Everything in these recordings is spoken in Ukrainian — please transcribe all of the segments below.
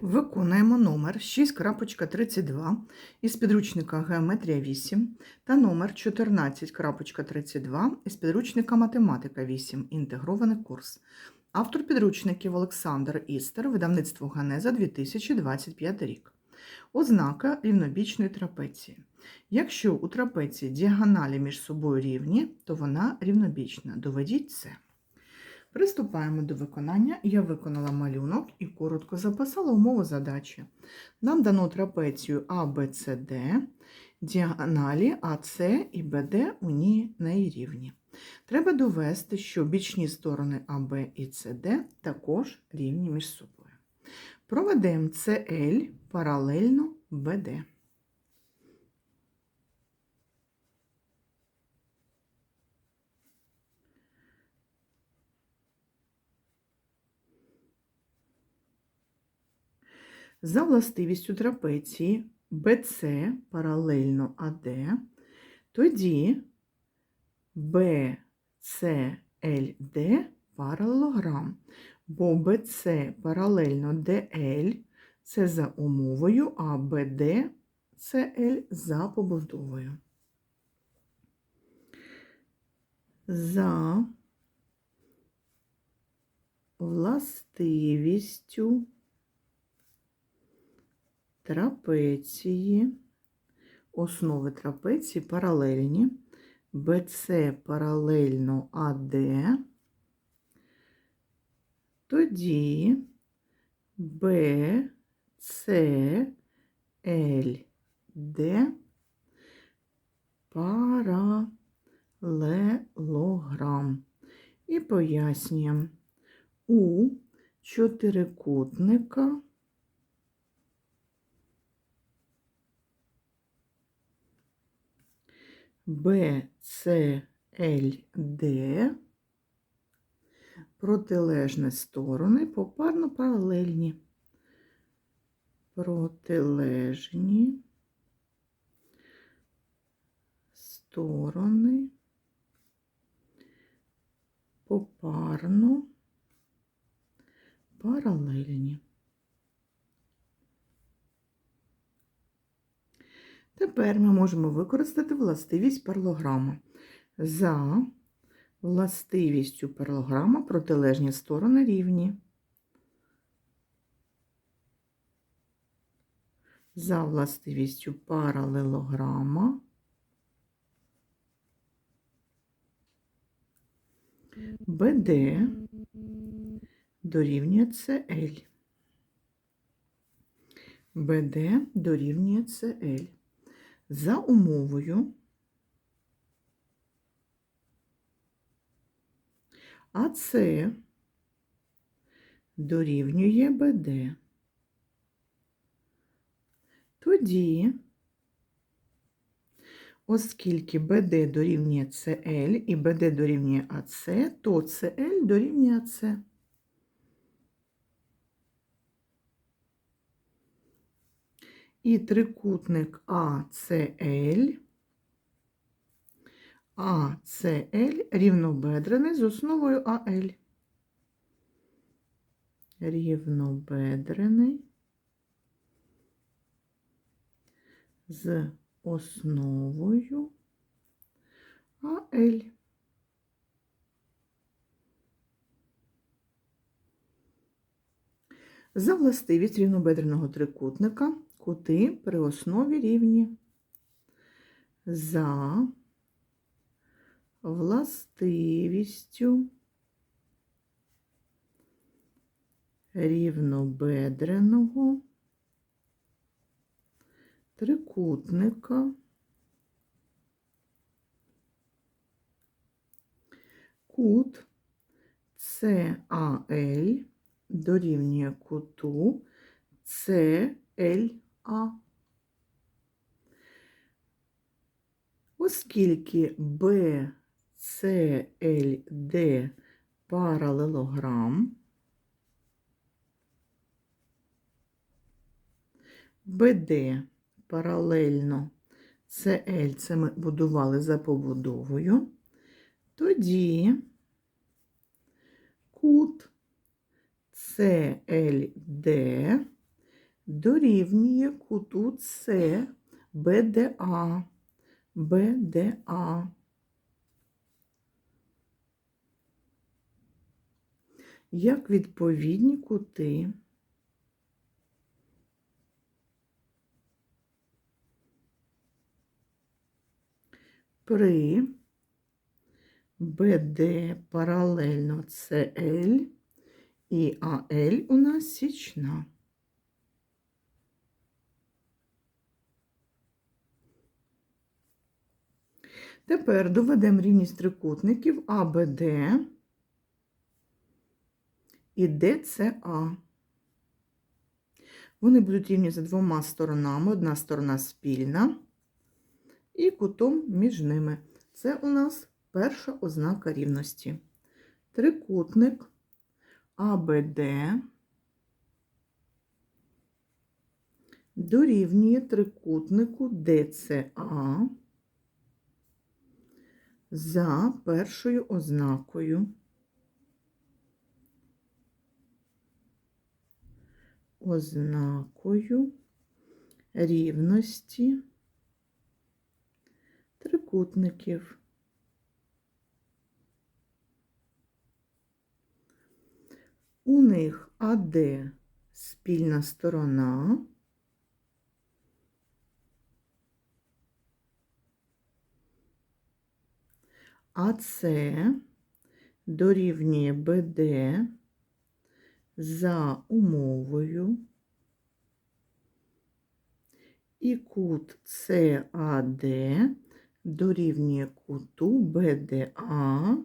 Виконуємо номер 6.32 із підручника Геометрія 8 та номер 14.32 із підручника Математика 8. Інтегрований курс. Автор підручників Олександр Істер, видавництво Ганеза 2025 рік. Ознака рівнобічної трапеції. Якщо у трапеції діагоналі між собою рівні, то вона рівнобічна. Доведіть це. Приступаємо до виконання. Я виконала малюнок і коротко записала умову задачі. Нам дано трапецію ABCD, діагоналі АС і БД у ній рівні. Треба довести, що бічні сторони АБ і СД також рівні між собою. Проведемо CL паралельно БД. За властивістю трапеції BC паралельно AD, тоді BCLD паралелограм, бо BC паралельно DL це за умовою, а BD CL за побудовою. За властивістю трапеції, основи трапеції паралельні, BC паралельно AD, тоді BCLD паралелограм. І пояснюємо. У чотирикутника BCLD протилежні сторони попарно паралельні. Протилежні сторони попарно паралельні. Тепер ми можемо використати властивість парлограма. За властивістю парлограма протилежні сторони рівні. За властивістю паралелограма БД дорівнює CL. БД дорівнює CL. За умовою АС дорівнює БД. Тоді, оскільки БД дорівнює СЛ і БД дорівнює АС, то СЛ дорівнює АС. І трикутник АЦЛ, АЦЛ рівнобедрений з основою АЛ. Рівнобедрений з основою АЛ. За властивість рівнобедреного трикутника кути при основі рівні. За властивістю рівнобедреного трикутника кут САЛ дорівнює куту СЛА. Оскільки BCLD паралелограм, BD паралельно CL, це ми будували за побудовою, тоді кут CLD дорівнює куту С БДА. БДА. Як відповідні кути. При БД паралельно СЛ і АЛ у нас січна. Тепер доведемо рівність трикутників АБД і ДЦА. Вони будуть рівні за двома сторонами, одна сторона спільна і кутом між ними. Це у нас перша ознака рівності. Трикутник АБД дорівнює трикутнику ДЦА за першою ознакою. Ознакою рівності трикутників. У них АД спільна сторона. АС дорівнює БД за умовою. І кут САД дорівнює куту БДА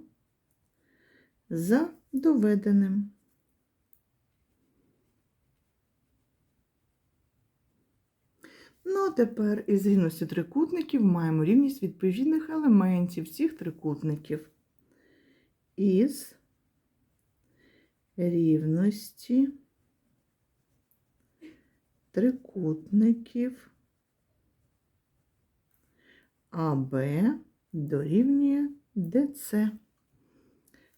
за доведеним. Ну, а тепер із рівності трикутників маємо рівність відповідних елементів цих трикутників. Із рівності трикутників АБ дорівнює ДЦ,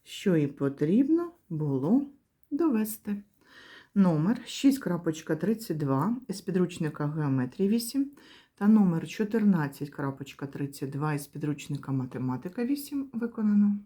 що і потрібно було довести. Номер 6.32 із підручника Геометрії 8 та номер 14.32 із підручника Математика 8 виконано.